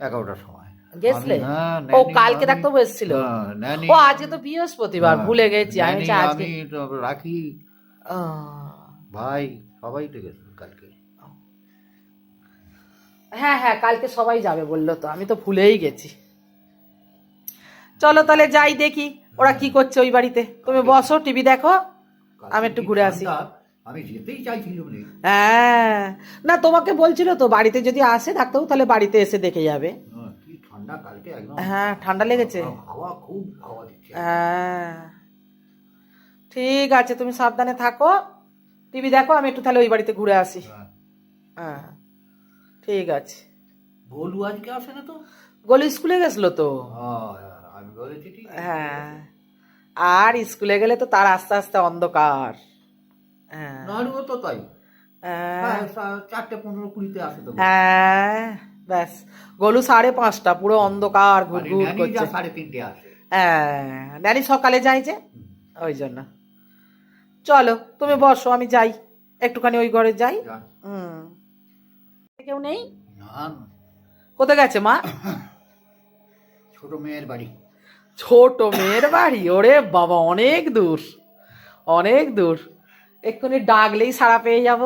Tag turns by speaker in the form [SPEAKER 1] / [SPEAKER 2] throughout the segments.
[SPEAKER 1] এগারোটার সময়।
[SPEAKER 2] গেছলে?
[SPEAKER 1] হ্যাঁ,
[SPEAKER 2] ও কালকে এসেছিল
[SPEAKER 1] হ্যাঁ,
[SPEAKER 2] ও আজকে তো বৃহস্পতিবার ভুলে গেছি আমি আজকে
[SPEAKER 1] রাখি। ভাই সবাই তো গেছিল কালকে।
[SPEAKER 2] হ্যাঁ হ্যাঁ কালকে সবাই যাবে বলল তো আমি তো ভুলেই গেছি। চলো তাহলে যাই দেখি ওরা কি করছে ওই বাড়িতে? তুমি বসো টিভি দেখো আমি একটু ঘুরে আসি।
[SPEAKER 1] আমি যেতেই চাইছিলাম না
[SPEAKER 2] হ্যাঁ। না তোমাকে বলছিল তো বাড়িতে যদি আসে ডাক্তারবাবু তাহলে বাড়িতে এসে দেখে যাবে।
[SPEAKER 1] কি ঠান্ডা কালকে একদম।
[SPEAKER 2] হ্যাঁ ঠান্ডা লেগেছে।
[SPEAKER 1] হাওয়া খুব হাওয়া দিচ্ছে।
[SPEAKER 2] হ্যাঁ। ঠিক আছে তুমি সাবধানে থাকো। টিভি দেখো আমি একটু তাহলে ওই বাড়িতে ঘুরে আসি।
[SPEAKER 1] হ্যাঁ।
[SPEAKER 2] হ্যাঁ ঠিক আছে।
[SPEAKER 1] ভোলু আজকে আসে না তো?
[SPEAKER 2] গোলু স্কুলে গেছিল তো?
[SPEAKER 1] হ্যাঁ,
[SPEAKER 2] হ্যাঁ। আর স্কুলে গেলে তো তার আস্তে আস্তে অন্ধকার।
[SPEAKER 1] নাড়ুও তো তাই।
[SPEAKER 2] হ্যাঁ,
[SPEAKER 1] হ্যাঁ, চারটে পনেরো কুড়িতে আসে তো।
[SPEAKER 2] হ্যাঁ ব্যাস। গোলু সাড়ে পাঁচটা পুরো অন্ধকার
[SPEAKER 1] মানে
[SPEAKER 2] ঘুর করছে।
[SPEAKER 1] সাড়ে তিনটে আসে।
[SPEAKER 2] হ্যাঁ ড্যানি সকালে যাই যে? ওই জন্য। চলো তুমি বসো আমি যাই। একটুখানি ওই ঘরে যাই। হুম। কেউ নেই? কোথায় গেছে মা?
[SPEAKER 1] ছোট মেয়ের বাড়ি।
[SPEAKER 2] ছোট মেয়ের বাড়ি? ওরে বাবা অনেক দূর। অনেক দূর। এক্ষুনি ডাকলেই সাড়া পেয়ে যাব।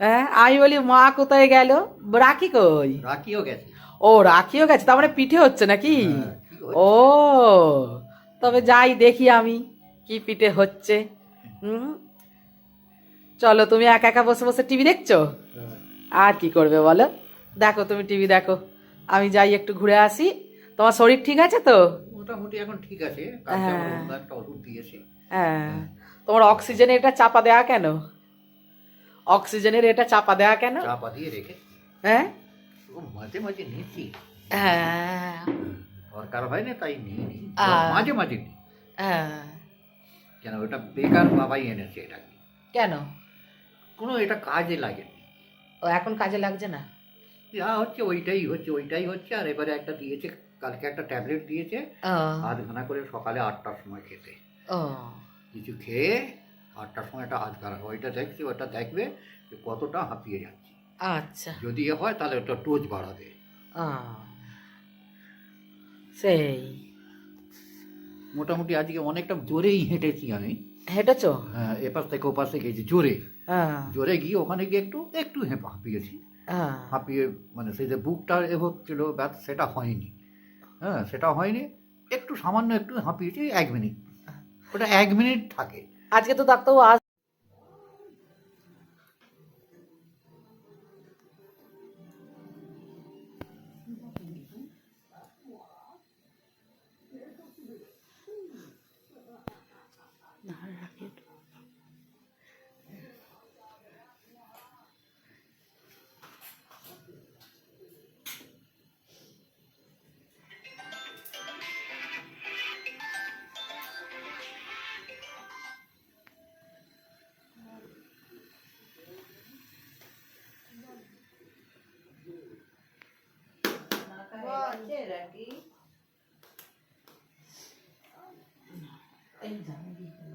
[SPEAKER 2] হ্যাঁ আমি বলি মা কোথায় গেল? রাখি কই?
[SPEAKER 1] রাখিও গেছে।
[SPEAKER 2] ও রাখিও গেছে? তার মানে পিঠে হচ্ছে নাকি?
[SPEAKER 1] হ্যাঁ?
[SPEAKER 2] ও তবে যাই দেখি আমি কি পিঠে হচ্ছে। হুম? চলো তুমি একা একা বসে বসে টিভি দেখছ?
[SPEAKER 1] হ্যাঁ।
[SPEAKER 2] আর কি করবে বলো? দেখো তুমি টিভি দেখো। আমি যাই একটু ঘুরে আসি। তোমার শরীর ঠিক আছে তো?
[SPEAKER 1] মোটামুটি এখন ঠিক আছে।
[SPEAKER 2] হ্যাঁ। হ্যাঁ। তোমার অক্সিজেনের এটা চাপা দেওয়া কেন? অক্সিজেনের এটা চাপা দেওয়া কেন?
[SPEAKER 1] চাপা দিয়ে রেখে।
[SPEAKER 2] হ্যাঁ?
[SPEAKER 1] ও মাঝে মাঝে নিচ্ছি।
[SPEAKER 2] হ্যাঁ।
[SPEAKER 1] দরকার হয় না তাই নিয়ে নিই। মাঝে মাঝে নিই।
[SPEAKER 2] হ্যাঁ।
[SPEAKER 1] কেন ওটা বেকার বাবাই এনেছে এটা
[SPEAKER 2] কেন?
[SPEAKER 1] কোনো এটা কাজে লাগে
[SPEAKER 2] ও এখন কাজে লাগছে না?
[SPEAKER 1] যা হচ্ছে ওইটাই হচ্ছে ওইটাই হচ্ছে আর এবারে একটা দিয়েছে কালকে একটা ট্যাবলেট দিয়েছে। আধ ঘণ্টা করে সকালে আটটার সময় খেতে।
[SPEAKER 2] ও।
[SPEAKER 1] কিছু খেয়ে আটটার সময় একটা আধ ঘণ্টা ওইটা দেখছি ওটা দেখবে যে কতটা হাঁপিয়ে যাচ্ছে।
[SPEAKER 2] আচ্ছা।
[SPEAKER 1] যদি এ হয় তাহলে ওটা ডোজ বাড়াবে।
[SPEAKER 2] সেই।
[SPEAKER 1] মোটামুটি আজকে অনেকটা জোরেই হেঁটেছি আমি।
[SPEAKER 2] হেঁটেছো?
[SPEAKER 1] হ্যাঁ এপাশ থেকে ওপাশে গেছি জোরে।
[SPEAKER 2] হ্যাঁ
[SPEAKER 1] জোরে গিয়ে ওখানে গিয়ে একটু একটু হেঁপা হাঁপিয়েছি। হাঁপিয়ে মানে সেই যে বুকটা এ হচ্ছিল সেটা হয়নি। হ্যাঁ সেটা হয়নি। একটু সামান্য একটু হাঁপিয়েছি এক মিনিট। ওটা এক মিনিট থাকে।
[SPEAKER 2] আজকে তো ডাক্তারবাবু আস না রাখি Examine